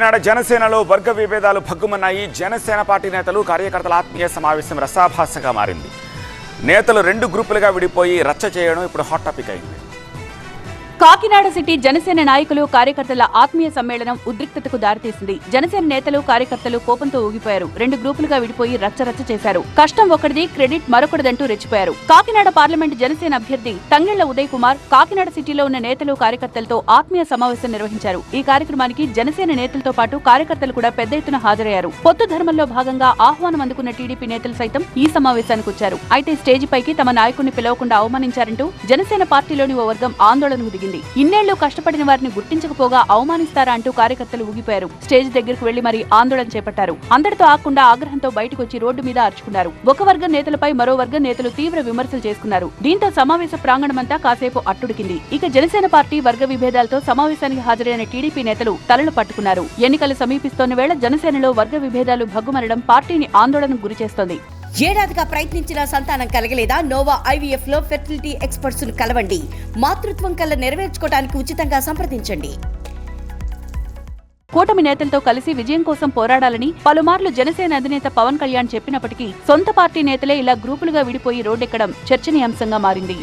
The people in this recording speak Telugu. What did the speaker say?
ఈనాడు జనసేనలో వర్గ విభేదాలు భగ్గుమన్నాయి. జనసేన పార్టీ నేతలు కార్యకర్తల ఆత్మీయ సమావేశం రసాభాసగా మారింది. నేతలు రెండు గ్రూపులుగా విడిపోయి రచ్చ చేయడం ఇప్పుడు హాట్ టాపిక్ అయింది. కాకినాడ సిటీ జనసేన నాయకులు కార్యకర్తల ఆత్మీయ సమ్మేళనం ఉద్రిక్తతకు దారితీసింది. జనసేన నేతలు కార్యకర్తలు కోపంతో ఊగిపోయారు. రెండు గ్రూపులుగా విడిపోయి రచ్చరచ్చ చేశారు. కష్టం ఒకటిది క్రెడిట్ మరొకటిదంటూ రెచ్చిపోయారు. కాకినాడ పార్లమెంట్ జనసేన అభ్యర్థి తంగెళ్ళ ఉదయ్ కుమార్ కాకినాడ సిటీలో ఉన్న నేతలు కార్యకర్తలతో ఆత్మీయ సమావేశం నిర్వహించారు. ఈ కార్యక్రమానికి జనసేన నేతలతో పాటు కార్యకర్తలు కూడా పెద్ద ఎత్తున హాజరయ్యారు. పొత్తు ధర్మంలో భాగంగా ఆహ్వానం అందుకున్న టీడీపీ నేతలు సైతం ఈ సమావేశానికి వచ్చారు. అయితే స్టేజి పైకి తమ నాయకుడిని పిలవకుండా అవమానించారంటూ జనసేన పార్టీలోని ఓ వర్గం ఆందోళనకు దిగింది. ఇన్నేళ్ళు కష్టపడిన వారిని గుర్తించకపోగా అవమానిస్తారా అంటూ కార్యకర్తలు ఊగిపోయారు. స్టేజ్ దగ్గరకు వెళ్ళి మరీ ఆందోళన చేపట్టారు. అందరితో ఆకుండా ఆగ్రహంతో బయటకు వచ్చి రోడ్డు మీద అర్చుకున్నారు. ఒక వర్గం నేతలపై మరో వర్గం నేతలు తీవ్ర విమర్శలు చేసుకున్నారు. దీంతో సమావేశ ప్రాంగణమంతా కాసేపు అట్టుడికింది. ఇక జనసేన పార్టీ వర్గ విభేదాలతో సమావేశానికి హాజరైన టీడీపీ నేతలు తలలు పట్టుకున్నారు. ఎన్నికలు సమీపిస్తోన్న వేళ జనసేనలో వర్గ విభేదాలు భగ్గుమనడం పార్టీని ఆందోళనకు గురిచేస్తోంది. ఏడాదిగా ప్రయత్నించిన సంతానం కలగలేదా? నోవా ఐవీఎఫ్లో ఫెర్టిలిటీ ఎక్స్పర్ట్స్ను కలవండి. మాతృత్వం కల్లా నెరవేర్చుకోవడానికి ఉచితంగా సంప్రదించండి. కూటమి నేతలతో కలిసి విజయం కోసం పోరాడాలని పలుమార్లు జనసేన అధినేత పవన్ కళ్యాణ్ చెప్పినప్పటికీ సొంత పార్టీ నేతలే ఇలా గ్రూపులుగా విడిపోయి రోడ్డెక్కడం చర్చనీయాంశంగా మారింది.